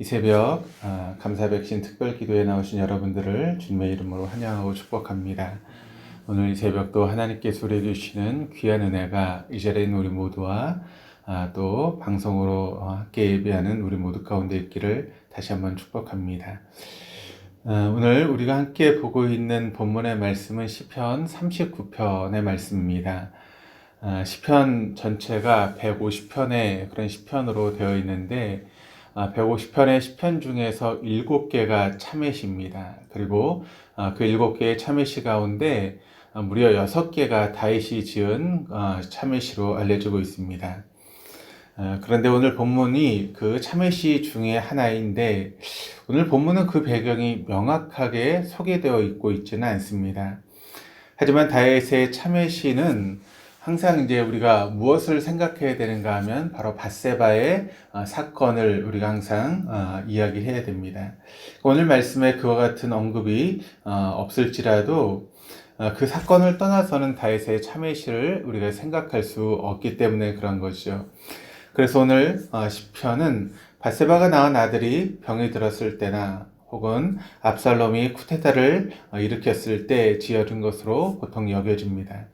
이 새벽 아, 감사 백신 특별 기도에 나오신 여러분들을 주님의 이름으로 환영하고 축복합니다. 오늘 이 새벽도 하나님께 소리해 주시는 귀한 은혜가 이 자리에 우리 모두와 아, 또 방송으로 어, 함께 예배하는 우리 모두 가운데 있기를 다시 한번 축복합니다. 아, 오늘 우리가 함께 보고 있는 본문의 말씀은 시편 39편의 말씀입니다. 아, 시편 전체가 150편의 그런 시편으로 되어 있는데 150편의 시편 중에서 7개가 참회시입니다. 그리고 아, 그 7개의 참회시 가운데 아, 무려 6개가 다윗이 지은 참회시로 알려지고 있습니다. 그런데 오늘 본문이 그 참회시 중에 하나인데 오늘 본문은 그 배경이 명확하게 소개되어 있고 있지는 않습니다. 하지만 다윗의 참회시는 항상 이제 우리가 무엇을 생각해야 되는가 하면 바로 바세바의 어, 사건을 우리가 항상 어, 이야기해야 됩니다. 오늘 말씀에 그와 같은 언급이 어, 없을지라도 그 사건을 떠나서는 다윗의 참회시를 우리가 생각할 수 없기 때문에 그런 것이죠. 그래서 오늘 시편은 바세바가 낳은 아들이 병이 들었을 때나 혹은 압살롬이 쿠데타를 일으켰을 때 지어진 것으로 보통 여겨집니다.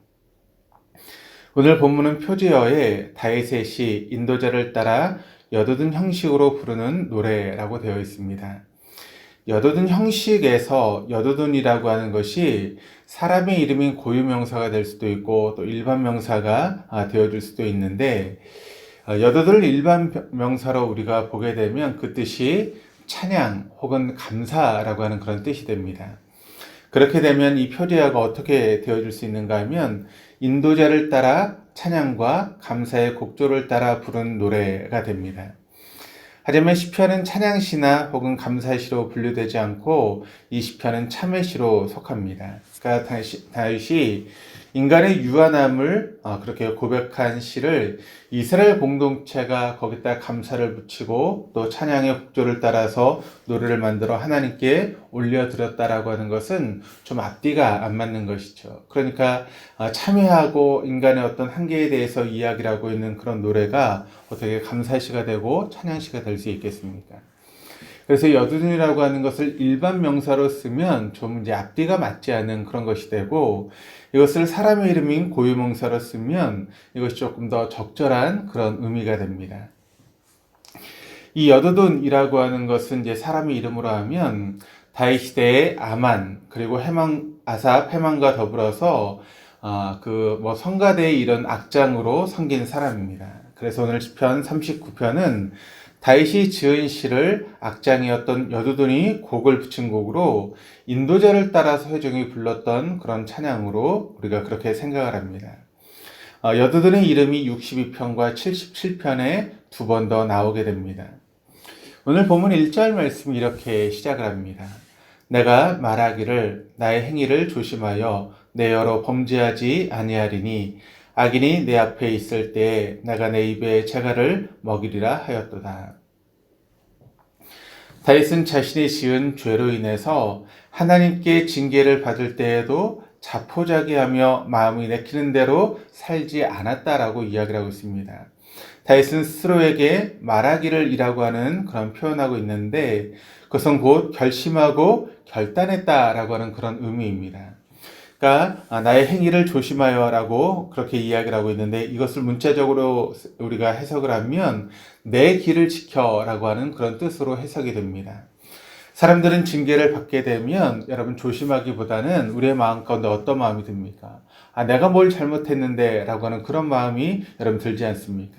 오늘 본문은 표제어에 다윗의 시 인도자를 따라 여도든 형식으로 부르는 노래라고 되어 있습니다. 여도든 형식에서 여도든이라고 하는 것이 사람의 이름인 고유명사가 될 수도 있고 또 일반 명사가 아, 되어줄 수도 있는데 어, 여도들 일반 명사로 우리가 보게 되면 그 뜻이 찬양 혹은 감사라고 하는 그런 뜻이 됩니다. 그렇게 되면 이 표제어가 어떻게 되어줄 수 있는가 하면 인도자를 따라 찬양과 감사의 곡조를 따라 부른 노래가 됩니다. 하지만 시편은 찬양시나 혹은 감사시로 분류되지 않고 이 시편은 참회시로 속합니다. 그러니까 다윗이 인간의 유한함을 어, 그렇게 고백한 시를 이스라엘 공동체가 거기다 감사를 붙이고 또 찬양의 곡조를 따라서 노래를 만들어 하나님께 올려드렸다라고 하는 것은 좀 앞뒤가 안 맞는 것이죠. 그러니까 어, 참회하고 인간의 어떤 한계에 대해서 이야기를 하고 있는 그런 노래가 어떻게 감사시가 되고 찬양시가 될 수 있겠습니까? 그래서 여든이라고 하는 것을 일반 명사로 쓰면 좀 이제 앞뒤가 맞지 않은 그런 것이 되고 이것을 사람의 이름인 고유명사로 쓰면 이것이 조금 더 적절한 그런 의미가 됩니다. 이 여드돈이라고 하는 것은 이제 사람의 이름으로 하면 다윗 시대의 아만 그리고 해망 아삽 해망과 더불어서 아, 그 뭐 성가대의 이런 악장으로 섬긴 사람입니다. 그래서 오늘 시편 39편은 다윗이 지은 시를 악장이었던 여두둔이 곡을 붙인 곡으로 인도자를 따라서 회중이 불렀던 그런 찬양으로 우리가 그렇게 생각을 합니다. 어, 여두둔의 이름이 62편과 77편에 두 번 더 나오게 됩니다. 오늘 본문 1절 말씀 이렇게 시작을 합니다. 내가 말하기를 나의 행위를 조심하여 내 여러 범죄하지 아니하리니 악인이 내 앞에 있을 때에 내가 내 입에 재갈을 먹이리라 하였도다. 다윗은 자신이 지은 죄로 인해서 하나님께 징계를 받을 때에도 자포자기하며 마음이 내키는 대로 살지 않았다라고 이야기를 하고 있습니다. 다윗은 스스로에게 말하기를 이라고 하는 그런 표현하고 있는데 그것은 곧 결심하고 결단했다라고 하는 그런 의미입니다. 그러니까 아, 나의 행위를 조심하여라고 그렇게 이야기를 하고 있는데 이것을 문자적으로 우리가 해석을 하면 내 길을 지켜라고 하는 그런 뜻으로 해석이 됩니다. 사람들은 징계를 받게 되면 여러분 조심하기보다는 우리의 마음 가운데 어떤 마음이 듭니까? 아, 내가 뭘 잘못했는데 라고 하는 그런 마음이 여러분 들지 않습니까?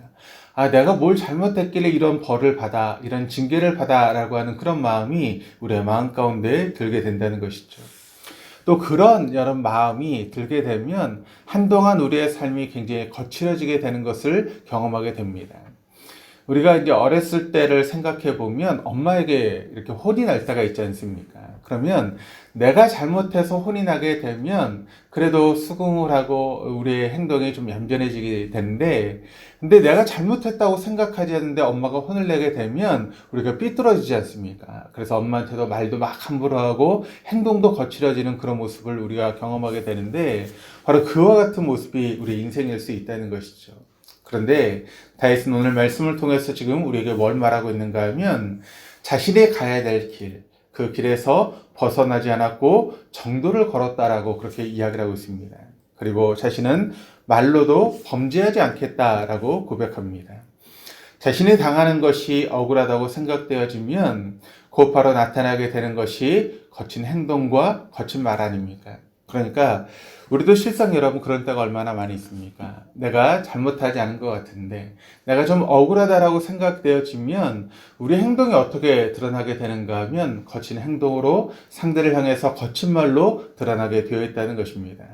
아, 내가 뭘 잘못했길래 이런 벌을 받아, 이런 징계를 받아 라고 하는 그런 마음이 우리의 마음 가운데 들게 된다는 것이죠. 또 그런 여러분 마음이 들게 되면 한동안 우리의 삶이 굉장히 거칠어지게 되는 것을 경험하게 됩니다. 우리가 이제 어렸을 때를 생각해 보면 엄마에게 이렇게 혼이 날 때가 있지 않습니까? 그러면 내가 잘못해서 혼이 나게 되면 그래도 수긍을 하고 우리의 행동이 좀 얌전해지게 되는데 근데 내가 잘못했다고 생각하지 않는데 엄마가 혼을 내게 되면 우리가 삐뚤어지지 않습니까? 그래서 엄마한테도 말도 막 함부로 하고 행동도 거칠어지는 그런 모습을 우리가 경험하게 되는데 바로 그와 같은 모습이 우리 인생일 수 있다는 것이죠. 그런데 다윗은 오늘 말씀을 통해서 지금 우리에게 뭘 말하고 있는가 하면 자신이 가야 될 길, 그 길에서 벗어나지 않았고 정도를 걸었다라고 그렇게 이야기를 하고 있습니다. 그리고 자신은 말로도 범죄하지 않겠다라고 고백합니다. 자신이 당하는 것이 억울하다고 생각되어지면 곧바로 나타나게 되는 것이 거친 행동과 거친 말 아닙니까? 그러니까 우리도 실상 여러분 그런 때가 얼마나 많이 있습니까? 내가 잘못하지 않은 것 같은데 내가 좀 억울하다라고 생각되어지면 우리 행동이 어떻게 드러나게 되는가 하면 거친 행동으로 상대를 향해서 거친 말로 드러나게 되어 있다는 것입니다.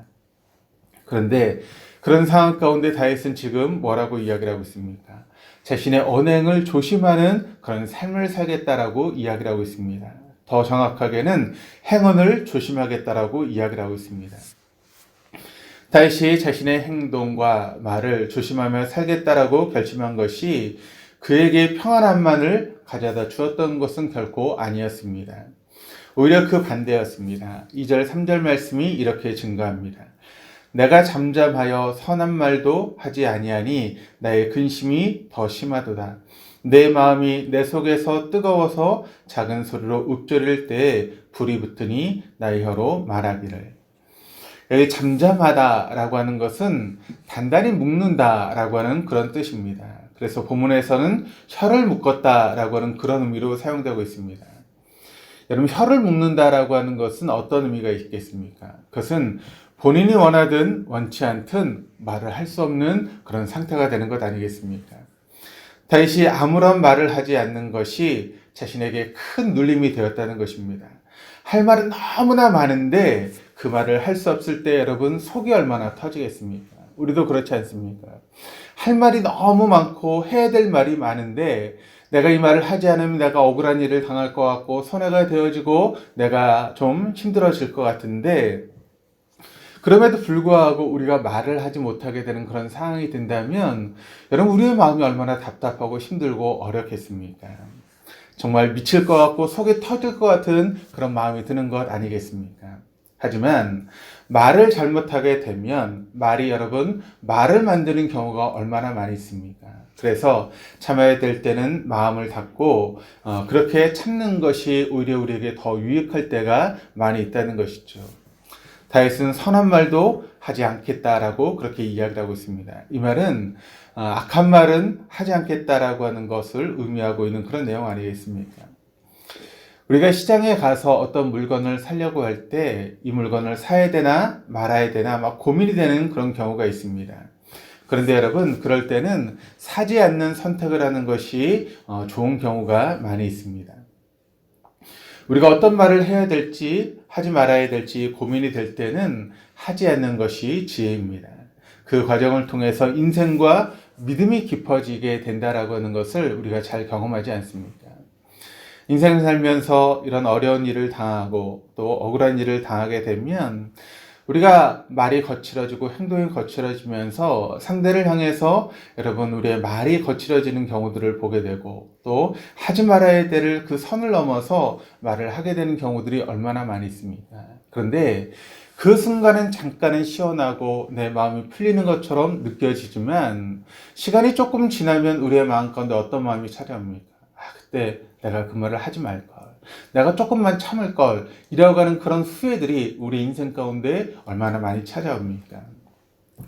그런데 그런 상황 가운데 다윗은 지금 뭐라고 이야기를 하고 있습니까? 자신의 언행을 조심하는 그런 삶을 살겠다라고 이야기를 하고 있습니다. 더 정확하게는 행언을 조심하겠다라고 이야기를 하고 있습니다. 다윗이 자신의 행동과 말을 조심하며 살겠다라고 결심한 것이 그에게 평안함만을 가져다 주었던 것은 결코 아니었습니다. 오히려 그 반대였습니다. 2절, 3절 말씀이 이렇게 증가합니다. 내가 잠잠하여 선한 말도 하지 아니하니 나의 근심이 더 심하도다. 내 마음이 내 속에서 뜨거워서 작은 소리로 읊조릴 때에 불이 붙으니 나의 혀로 말하기를. 여기 잠잠하다라고 하는 것은 단단히 묶는다라고 하는 그런 뜻입니다. 그래서 본문에서는 혀를 묶었다라고 하는 그런 의미로 사용되고 있습니다. 여러분 혀를 묶는다라고 하는 것은 어떤 의미가 있겠습니까? 그것은 본인이 원하든 원치 않든 말을 할 수 없는 그런 상태가 되는 것 아니겠습니까? 다윗이 아무런 말을 하지 않는 것이 자신에게 큰 눌림이 되었다는 것입니다. 할 말은 너무나 많은데 그 말을 할 수 없을 때 여러분 속이 얼마나 터지겠습니까? 우리도 그렇지 않습니까? 할 말이 너무 많고 해야 될 말이 많은데 내가 이 말을 하지 않으면 내가 억울한 일을 당할 것 같고 손해가 되어지고 내가 좀 힘들어질 것 같은데 그럼에도 불구하고 우리가 말을 하지 못하게 되는 그런 상황이 된다면 여러분 우리의 마음이 얼마나 답답하고 힘들고 어렵겠습니까? 정말 미칠 것 같고 속이 터질 것 같은 그런 마음이 드는 것 아니겠습니까? 하지만 말을 잘못하게 되면 말이 여러분 말을 만드는 경우가 얼마나 많이 있습니까? 그래서 참아야 될 때는 마음을 닫고 어, 그렇게 참는 것이 오히려 우리에게 더 유익할 때가 많이 있다는 것이죠. 다윗은 선한 말도 하지 않겠다라고 그렇게 이야기를 하고 있습니다. 이 말은 어, 악한 말은 하지 않겠다라고 하는 것을 의미하고 있는 그런 내용 아니겠습니까? 우리가 시장에 가서 어떤 물건을 사려고 할 때 이 물건을 사야 되나 말아야 되나 막 고민이 되는 그런 경우가 있습니다. 그런데 여러분, 그럴 때는 사지 않는 선택을 하는 것이 어, 좋은 경우가 많이 있습니다. 우리가 어떤 말을 해야 될지 하지 말아야 될지 고민이 될 때는 하지 않는 것이 지혜입니다. 그 과정을 통해서 인생과 믿음이 깊어지게 된다라고 하는 것을 우리가 잘 경험하지 않습니까? 인생을 살면서 이런 어려운 일을 당하고 또 억울한 일을 당하게 되면 우리가 말이 거칠어지고 행동이 거칠어지면서 상대를 향해서 여러분 우리의 말이 거칠어지는 경우들을 보게 되고 또 하지 말아야 될 그 선을 넘어서 말을 하게 되는 경우들이 얼마나 많이 있습니까? 그런데 그 순간은 잠깐은 시원하고 내 마음이 풀리는 것처럼 느껴지지만 시간이 조금 지나면 우리의 마음 가운데 어떤 마음이 찾아옵니까? 아, 그때 내가 그 말을 하지 말걸. 내가 조금만 참을 걸. 이라고 하는 그런 후회들이 우리 인생 가운데 얼마나 많이 찾아옵니까?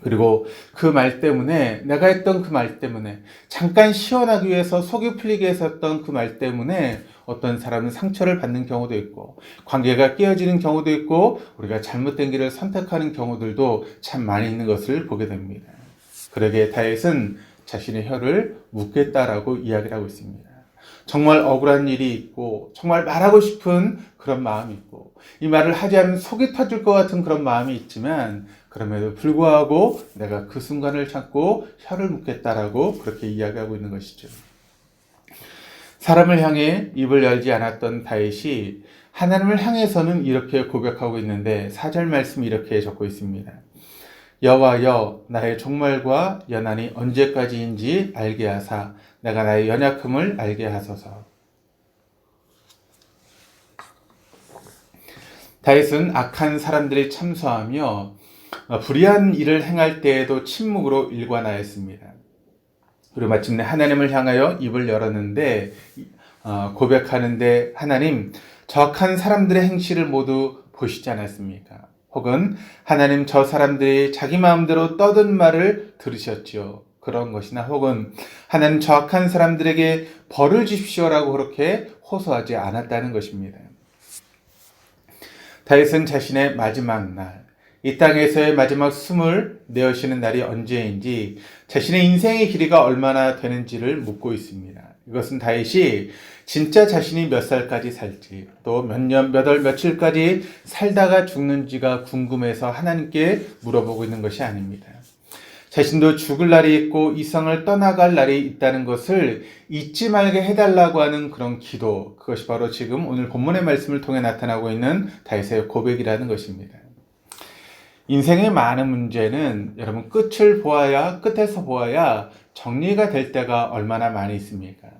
그리고 그 말 때문에, 내가 했던 그 말 때문에, 잠깐 시원하기 위해서 속이 풀리게 했었던 그 말 때문에 어떤 사람은 상처를 받는 경우도 있고, 관계가 깨어지는 경우도 있고, 우리가 잘못된 길을 선택하는 경우들도 참 많이 있는 것을 보게 됩니다. 그러게 다윗은 자신의 혀를 묻겠다라고 이야기를 하고 있습니다. 정말 억울한 일이 있고 정말 말하고 싶은 그런 마음이 있고 이 말을 하지 않으면 속이 터질 것 같은 그런 마음이 있지만 그럼에도 불구하고 내가 그 순간을 찾고 혀를 묻겠다라고 그렇게 이야기하고 있는 것이죠. 사람을 향해 입을 열지 않았던 다윗이 하나님을 향해서는 이렇게 고백하고 있는데 사절 말씀이 이렇게 적고 있습니다. 여와여 나의 종말과 연한이 언제까지인지 알게 하사 내가 나의 연약함을 알게 하소서. 다윗은 악한 사람들이 참소하며 불의한 일을 행할 때에도 침묵으로 일관하였습니다. 그리고 마침내 하나님을 향하여 입을 열었는데 어, 고백하는데 하나님 적한 사람들의 행실을 모두 보시지 않았습니까? 혹은 하나님 저 사람들이 자기 마음대로 떠든 말을 들으셨지요. 그런 것이나 혹은 하나님 저 악한 사람들에게 벌을 주십시오라고 그렇게 호소하지 않았다는 것입니다. 다윗은 자신의 마지막 날, 이 땅에서의 마지막 숨을 내어쉬는 날이 언제인지 자신의 인생의 길이가 얼마나 되는지를 묻고 있습니다. 이것은 다윗이 진짜 자신이 몇 살까지 살지, 또 몇 년, 몇 월, 며칠까지 살다가 죽는지가 궁금해서 하나님께 물어보고 있는 것이 아닙니다. 자신도 죽을 날이 있고 이성을 떠나갈 날이 있다는 것을 잊지 말게 해달라고 하는 그런 기도, 그것이 바로 지금 오늘 본문의 말씀을 통해 나타나고 있는 다윗의 고백이라는 것입니다. 인생의 많은 문제는 여러분 끝을 보아야, 끝에서 보아야 정리가 될 때가 얼마나 많이 있습니까?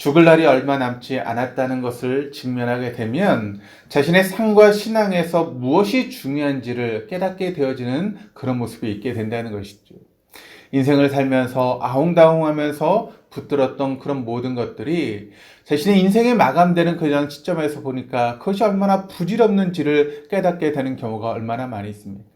죽을 날이 얼마 남지 않았다는 것을 직면하게 되면 자신의 삶과 신앙에서 무엇이 중요한지를 깨닫게 되어지는 그런 모습이 있게 된다는 것이죠. 인생을 살면서 아웅다웅하면서 붙들었던 그런 모든 것들이 자신의 인생이 마감되는 그런 시점에서 보니까 그것이 얼마나 부질없는지를 깨닫게 되는 경우가 얼마나 많이 있습니까?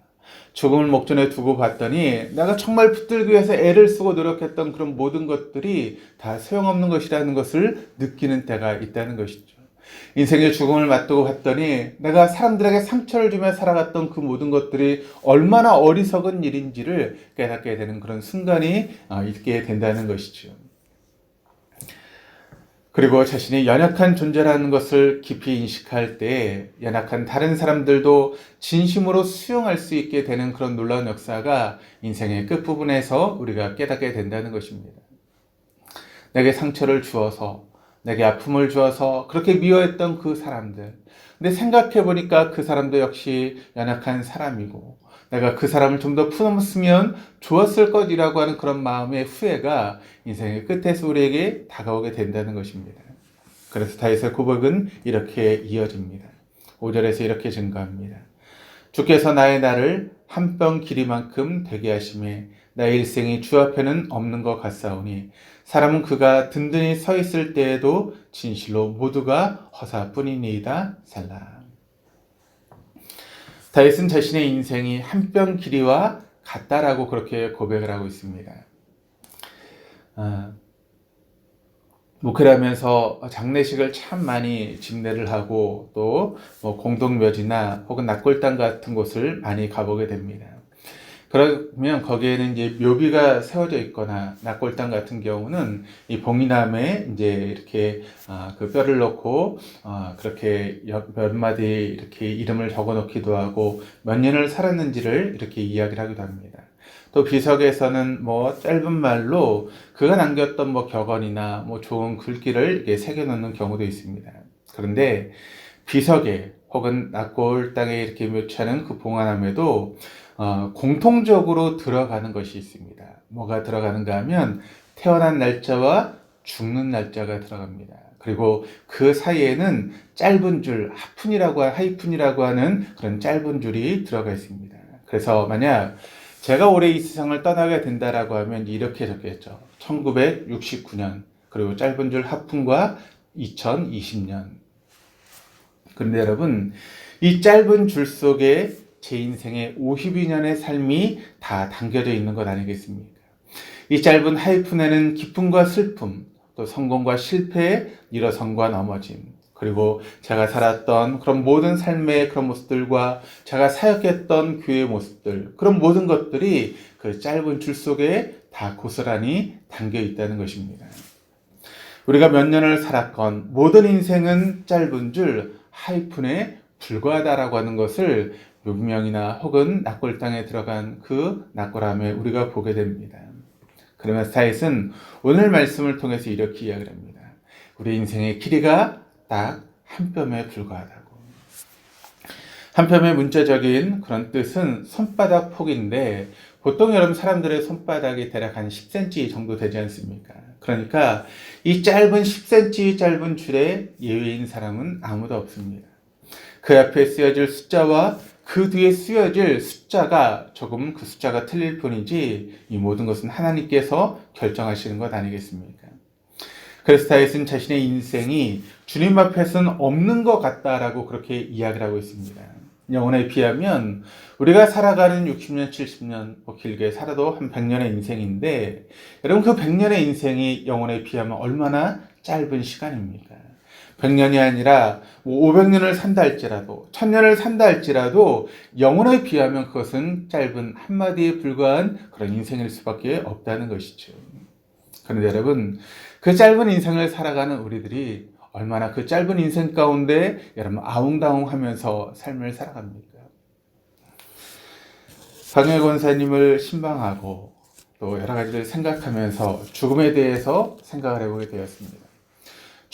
죽음을 목전에 두고 봤더니 내가 정말 붙들기 위해서 애를 쓰고 노력했던 그런 모든 것들이 다 소용없는 것이라는 것을 느끼는 때가 있다는 것이죠. 인생의 죽음을 맞두고 봤더니 내가 사람들에게 상처를 주며 살아갔던 그 모든 것들이 얼마나 어리석은 일인지를 깨닫게 되는 그런 순간이 어, 있게 된다는 것이죠. 그리고 자신이 연약한 존재라는 것을 깊이 인식할 때 연약한 다른 사람들도 진심으로 수용할 수 있게 되는 그런 놀라운 역사가 인생의 끝부분에서 우리가 깨닫게 된다는 것입니다. 내게 상처를 주어서 내게 아픔을 주어서 그렇게 미워했던 그 사람들. 근데 생각해 보니까 그 사람도 역시 연약한 사람이고 내가 그 사람을 좀 더 품었으면 좋았을 것이라고 하는 그런 마음의 후회가 인생의 끝에서 우리에게 다가오게 된다는 것입니다. 그래서 다윗의 고백은 이렇게 이어집니다. 5절에서 이렇게 증가합니다. 주께서 나의 날을 한뼘 길이만큼 되게 하심에 나의 일생이 주 앞에는 없는 것 같사오니 사람은 그가 든든히 서 있을 때에도 진실로 모두가 허사뿐이니이다 살라. 다윗은 자신의 인생이 한 뼘 길이와 같다라고 그렇게 고백을 하고 있습니다. 아, 목회를 하면서 장례식을 참 많이 집례를 하고 또 뭐 공동묘지나 혹은 낙골당 같은 곳을 많이 가보게 됩니다. 그러면 거기에는 이제 묘비가 세워져 있거나 낙골당 같은 경우는 이 봉이남에 이제 이렇게 아, 그 뼈를 넣고 아, 그렇게 몇 마디 이렇게 이름을 적어 놓기도 하고 몇 년을 살았는지를 이렇게 이야기를 하기도 합니다. 또 비석에서는 뭐 짧은 말로 그가 남겼던 뭐 격언이나 뭐 좋은 글귀를 새겨 놓는 경우도 있습니다. 그런데 비석에 혹은 낙골 땅에 이렇게 묘치하는 그 봉화남에도 어, 공통적으로 들어가는 것이 있습니다. 뭐가 들어가는가 하면 태어난 날짜와 죽는 날짜가 들어갑니다. 그리고 그 사이에는 짧은 줄, 하푼이라고, 하이푼이라고 하는 그런 짧은 줄이 들어가 있습니다. 그래서 만약 제가 올해 이 세상을 떠나게 된다라고 하면 이렇게 적겠죠. 1969년, 그리고 짧은 줄 하푼과 2020년. 그런데 여러분, 이 짧은 줄 속에 제 인생의 52년의 삶이 다 담겨져 있는 것 아니겠습니까? 이 짧은 하이픈에는 기쁨과 슬픔, 또 성공과 실패, 일어선과 넘어짐, 그리고 제가 살았던 그런 모든 삶의 그런 모습들과 제가 사역했던 교회의 모습들, 그런 모든 것들이 그 짧은 줄 속에 다 고스란히 담겨 있다는 것입니다. 우리가 몇 년을 살았건 모든 인생은 짧은 줄 하이픈에 불과하다라고 하는 것을 묘명이나 혹은 낙골 땅에 들어간 그 낙골함에 우리가 보게 됩니다. 그러면서 다윗은 오늘 말씀을 통해서 이렇게 이야기를 합니다. 우리 인생의 길이가 딱 한 뼘에 불과하다고. 한 뼘의 문자적인 그런 뜻은 손바닥 폭인데 보통 여러분 사람들의 손바닥이 대략 한 10cm 정도 되지 않습니까? 그러니까 이 짧은 10cm 짧은 줄에 예외인 사람은 아무도 없습니다. 그 앞에 쓰여질 숫자와 그 뒤에 쓰여질 숫자가 조금 그 숫자가 틀릴 뿐이지 이 모든 것은 하나님께서 결정하시는 것 아니겠습니까? 그래서 다윗은 자신의 인생이 주님 앞에서는 없는 것 같다라고 그렇게 이야기를 하고 있습니다. 영혼에 비하면 우리가 살아가는 60년, 70년, 뭐 길게 살아도 한 100년의 인생인데 여러분 그 100년의 인생이 영혼에 비하면 얼마나 짧은 시간입니까? 100년이 아니라 뭐 500년을 산다 할지라도 1000년을 산다 할지라도 영혼에 비하면 그것은 짧은 한마디에 불과한 그런 인생일 수밖에 없다는 것이죠. 그런데 여러분 그 짧은 인생을 살아가는 우리들이 얼마나 그 짧은 인생 가운데 여러분 아웅다웅 하면서 삶을 살아갑니까? 방해 권사님을 신방하고 또 여러 가지를 생각하면서 죽음에 대해서 생각을 해보게 되었습니다.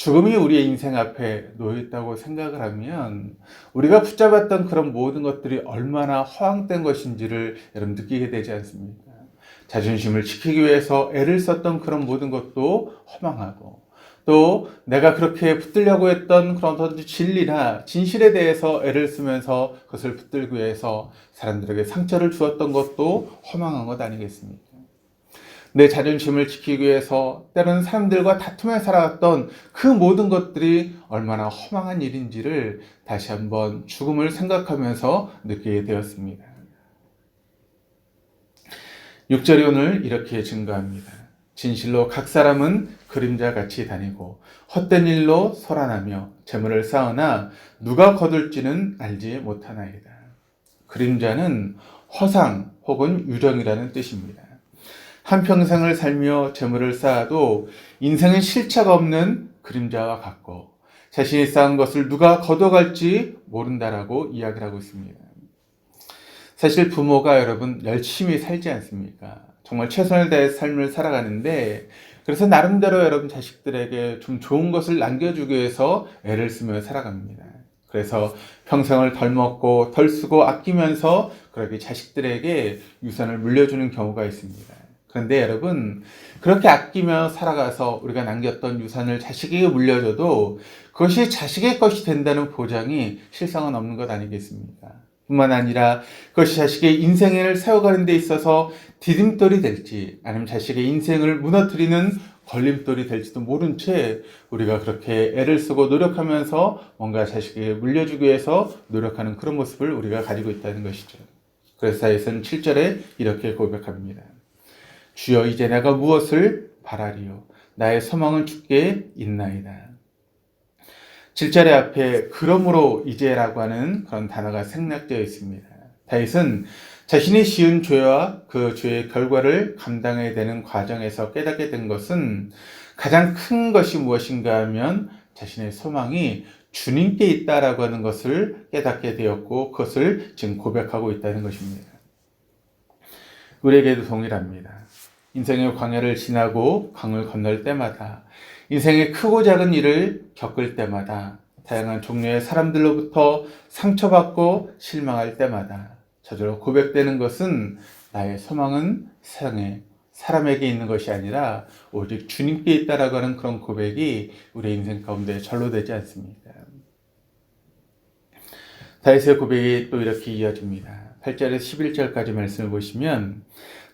죽음이 우리의 인생 앞에 놓여 있다고 생각을 하면 우리가 붙잡았던 그런 모든 것들이 얼마나 허황된 것인지를 여러분 느끼게 되지 않습니까? 자존심을 지키기 위해서 애를 썼던 그런 모든 것도 허망하고 또 내가 그렇게 붙들려고 했던 그런 어떤 진리나 진실에 대해서 애를 쓰면서 그것을 붙들기 위해서 사람들에게 상처를 주었던 것도 허망한 것 아니겠습니까? 내 자존심을 지키기 위해서 때로는 사람들과 다투며 살아왔던 그 모든 것들이 얼마나 허망한 일인지를 다시 한번 죽음을 생각하면서 느끼게 되었습니다. 6절이 오늘 이렇게 증가합니다. 진실로 각 사람은 그림자 같이 다니고 헛된 일로 소란하며 재물을 쌓으나 누가 거둘지는 알지 못하나이다. 그림자는 허상 혹은 유령이라는 뜻입니다. 한평생을 살며 재물을 쌓아도 인생은 실체가 없는 그림자와 같고 자신이 쌓은 것을 누가 걷어갈지 모른다라고 이야기를 하고 있습니다. 사실 부모가 여러분 열심히 살지 않습니까? 정말 최선을 다해 삶을 살아가는데 그래서 나름대로 여러분 자식들에게 좀 좋은 것을 남겨주기 위해서 애를 쓰며 살아갑니다. 그래서 평생을 덜 먹고 덜 쓰고 아끼면서 그렇게 자식들에게 유산을 물려주는 경우가 있습니다. 그런데 여러분, 그렇게 아끼며 살아가서 우리가 남겼던 유산을 자식에게 물려줘도 그것이 자식의 것이 된다는 보장이 실상은 없는 것 아니겠습니까? 뿐만 아니라 그것이 자식의 인생을 세워가는 데 있어서 디딤돌이 될지 아니면 자식의 인생을 무너뜨리는 걸림돌이 될지도 모른 채 우리가 그렇게 애를 쓰고 노력하면서 뭔가 자식에게 물려주기 위해서 노력하는 그런 모습을 우리가 가지고 있다는 것이죠. 그래서 다윗은 7절에 이렇게 고백합니다. 주여 이제 내가 무엇을 바라리요 나의 소망은 주께 있나이다. 7절의 앞에 그러므로 이제라고 하는 그런 단어가 생략되어 있습니다. 다윗은 자신이 지은 죄와 그 죄의 결과를 감당해야 되는 과정에서 깨닫게 된 것은 가장 큰 것이 무엇인가 하면 자신의 소망이 주님께 있다라고 하는 것을 깨닫게 되었고 그것을 지금 고백하고 있다는 것입니다. 우리에게도 동일합니다. 인생의 광야를 지나고 강을 건널 때마다 인생의 크고 작은 일을 겪을 때마다 다양한 종류의 사람들로부터 상처받고 실망할 때마다 저절로 고백되는 것은 나의 소망은 세상에 사람에게 있는 것이 아니라 오직 주님께 있다라고 하는 그런 고백이 우리 인생 가운데 절로 되지 않습니까? 다윗의 고백이 또 이렇게 이어집니다. 8절에서 11절까지 말씀을 보시면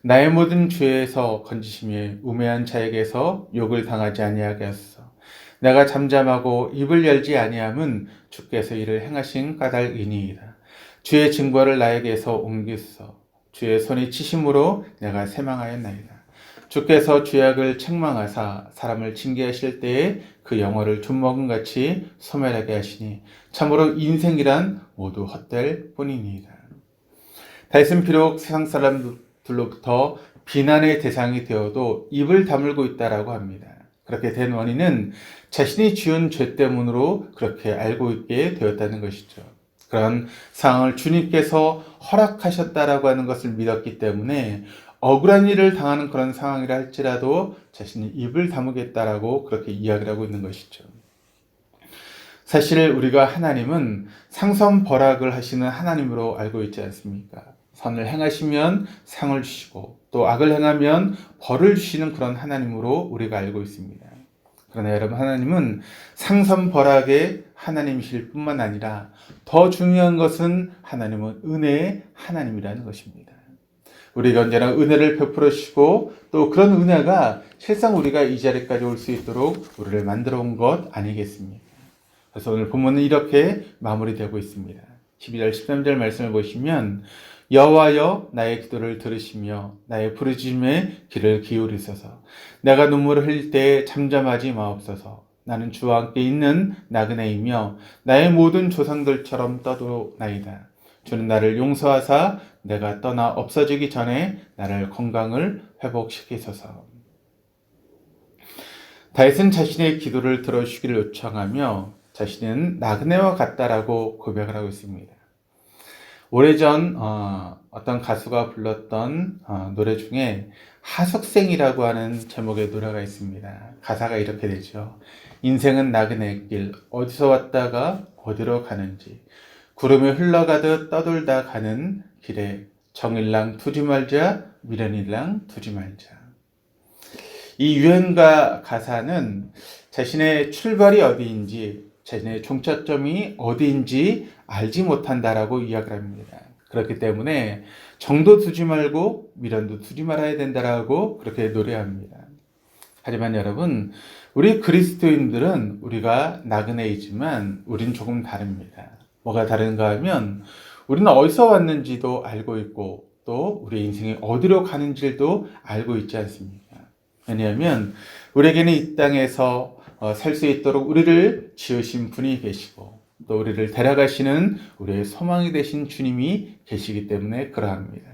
나의 모든 죄에서 건지심에 우매한 자에게서 욕을 당하지 아니하게 하소서. 내가 잠잠하고 입을 열지 아니함은 주께서 이를 행하신 까닭이니이다. 주의 증거를 나에게서 옮기소서. 주의 손이 치심으로 내가 세망하였나이다. 주께서 죄악을 책망하사 사람을 징계하실 때에 그 영어를 좀먹은 같이 소멸하게 하시니 참으로 인생이란 모두 헛될 뿐이니이다. 다윗은 비록 세상 사람 들로부터 비난의 대상이 되어도 입을 다물고 있다라고 합니다. 그렇게 된 원인은 자신이 지은 죄 때문으로 그렇게 알고 있게 되었다는 것이죠. 그런 상황을 주님께서 허락하셨다라고 하는 것을 믿었기 때문에 억울한 일을 당하는 그런 상황이라 할지라도 자신이 입을 다무겠다라고 그렇게 이야기를 하고 있는 것이죠. 사실 우리가 하나님은 상선 벌악을 하시는 하나님으로 알고 있지 않습니까? 선을 행하시면 상을 주시고 또 악을 행하면 벌을 주시는 그런 하나님으로 우리가 알고 있습니다. 그러나 여러분 하나님은 상선벌악의 하나님이실 뿐만 아니라 더 중요한 것은 하나님은 은혜의 하나님이라는 것입니다. 우리가 언제나 은혜를 베풀어 주시고 또 그런 은혜가 실상 우리가 이 자리까지 올 수 있도록 우리를 만들어 온 것 아니겠습니까? 그래서 오늘 본문은 이렇게 마무리되고 있습니다. 12절 13절 말씀을 보시면 여호와여 나의 기도를 들으시며 나의 부르짖음에 귀를 기울이소서. 내가 눈물을 흘릴 때 잠잠하지 마옵소서. 나는 주와 함께 있는 나그네이며 나의 모든 조상들처럼 떠도나이다. 주는 나를 용서하사 내가 떠나 없어지기 전에 나를 건강을 회복시키소서. 다윗은 자신의 기도를 들어주기를 요청하며 자신은 나그네와 같다라고 고백을 하고 있습니다. 오래전 어, 떤 가수가 불렀던 어, 노래 중에 하석생이라고 하는 제목의 노래가 있습니다. 가사가 이렇게 되죠. 인생은 나그네 길 어디서 왔다가 어디로 가는지 구름이 흘러가듯 떠돌다 가는 길에 정일랑 두지 말자 미련일랑 두지 말자. 이 유행가 가사는 자신의 출발이 어디인지 자신의 종착점이 어디인지 알지 못한다라고 이야기를 합니다. 그렇기 때문에 정도 두지 말고 미련도 두지 말아야 된다라고 그렇게 노래합니다. 하지만 여러분, 우리 그리스도인들은 우리가 나그네이지만 우린 조금 다릅니다. 뭐가 다른가 하면 우리는 어디서 왔는지도 알고 있고 또 우리 인생이 어디로 가는지도 알고 있지 않습니까? 왜냐하면 우리에게는 이 땅에서 어, 살 수 있도록 우리를 지으신 분이 계시고 또 우리를 데려가시는 우리의 소망이 되신 주님이 계시기 때문에 그러합니다.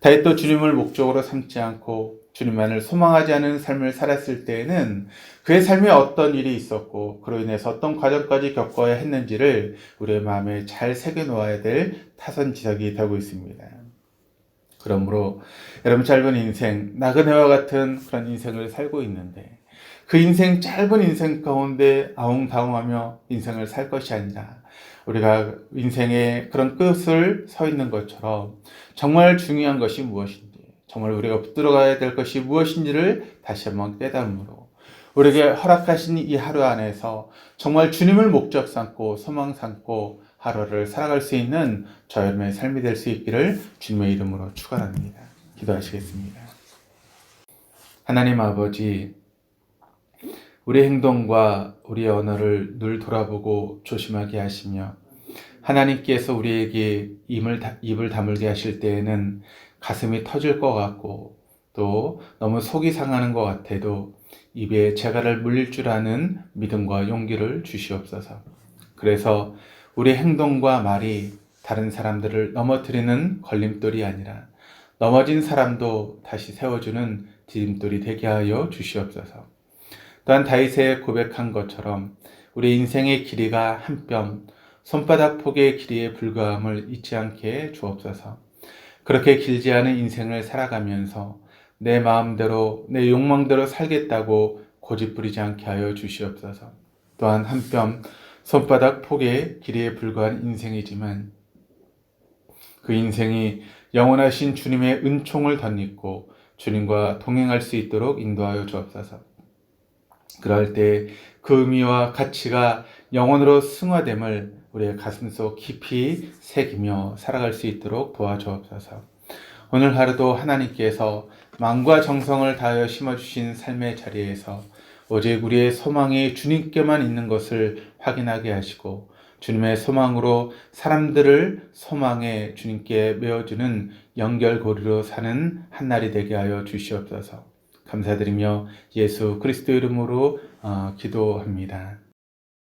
다윗도 주님을 목적으로 삼지 않고 주님만을 소망하지 않은 삶을 살았을 때에는 그의 삶에 어떤 일이 있었고 그로 인해서 어떤 과정까지 겪어야 했는지를 우리의 마음에 잘 새겨 놓아야 될 타선지석이 되고 있습니다. 그러므로 여러분 짧은 인생, 나그네와 같은 그런 인생을 살고 있는데 그 인생 짧은 인생 가운데 아웅다웅하며 인생을 살 것이 아니라 우리가 인생의 그런 끝을 서 있는 것처럼 정말 중요한 것이 무엇인지 정말 우리가 붙들어가야 될 것이 무엇인지를 다시 한번 깨달음으로 우리에게 허락하신 이 하루 안에서 정말 주님을 목적 삼고 소망 삼고 하루를 살아갈 수 있는 저 여러분의 삶이 될 수 있기를 주님의 이름으로 축원합니다. 기도하시겠습니다. 하나님 아버지 우리 행동과 우리의 언어를 늘 돌아보고 조심하게 하시며 하나님께서 우리에게 입을, 입을 다물게 하실 때에는 가슴이 터질 것 같고 또 너무 속이 상하는 것 같아도 입에 재갈을 물릴 줄 아는 믿음과 용기를 주시옵소서. 그래서 우리 행동과 말이 다른 사람들을 넘어뜨리는 걸림돌이 아니라 넘어진 사람도 다시 세워주는 디딤돌이 되게 하여 주시옵소서. 또한 다윗의 고백한 것처럼 우리 인생의 길이가 한 뼘, 손바닥 폭의 길이에 불과함을 잊지 않게 주옵소서. 그렇게 길지 않은 인생을 살아가면서 내 마음대로, 내 욕망대로 살겠다고 고집부리지 않게 하여 주시옵소서. 또한 한 뼘, 손바닥 폭의 길이에 불과한 인생이지만 그 인생이 영원하신 주님의 은총을 덧입고 주님과 동행할 수 있도록 인도하여 주옵소서. 그럴 때 그 의미와 가치가 영원으로 승화됨을 우리의 가슴속 깊이 새기며 살아갈 수 있도록 도와주옵소서. 오늘 하루도 하나님께서 마음과 정성을 다하여 심어주신 삶의 자리에서 오직 우리의 소망이 주님께만 있는 것을 확인하게 하시고 주님의 소망으로 사람들을 소망에 주님께 메어주는 연결고리로 사는 한날이 되게 하여 주시옵소서. 감사드리며 예수 그리스도 이름으로 어, 기도합니다.